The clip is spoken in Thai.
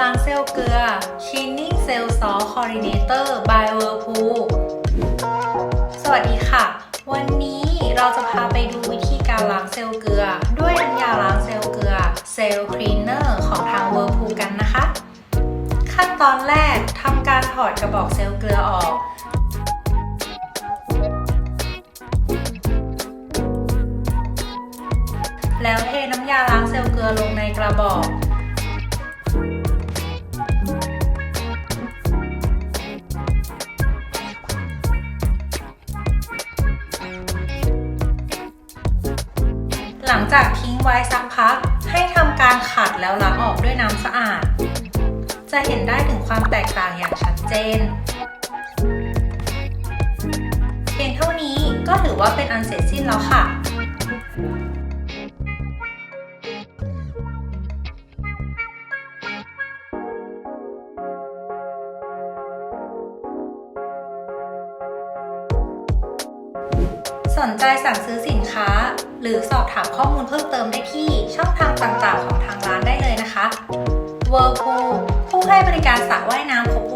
ล้างเกลือ Cleaning Cell Salt Coordinator by Whirlpool สวัสดีค่ะ วันนี้เราจะพาไปดูวิธีการล้างเซลล์เกลือ ด้วยน้ำยาล้างเซลล์เกลือ Cell Cleaner ของทาง Whirlpool กันนะคะ ขั้นตอนแรกทำการถอดกระบอกเซลล์เกลือออกแล้วเทน้ำยาล้างเซลล์เกลือลงใน หลังจากทิ้งไว้สักพัก ให้ทำการขัดแล้วล้างออกด้วยน้ำสะอาด จะเห็นได้ถึงความแตกต่างอย่างชัดเจน เพียงเท่านี้ก็ถือว่าเป็นอันเสร็จสิ้นแล้วค่ะ สนใจสั่งซื้อสินค้า หรือสอบถามข้อมูลเพิ่มเติมได้ที่ช่องทางต่างๆของทางร้านได้เลยนะคะ Whirlpool ผู้ให้บริการสระว่ายน้ำครบ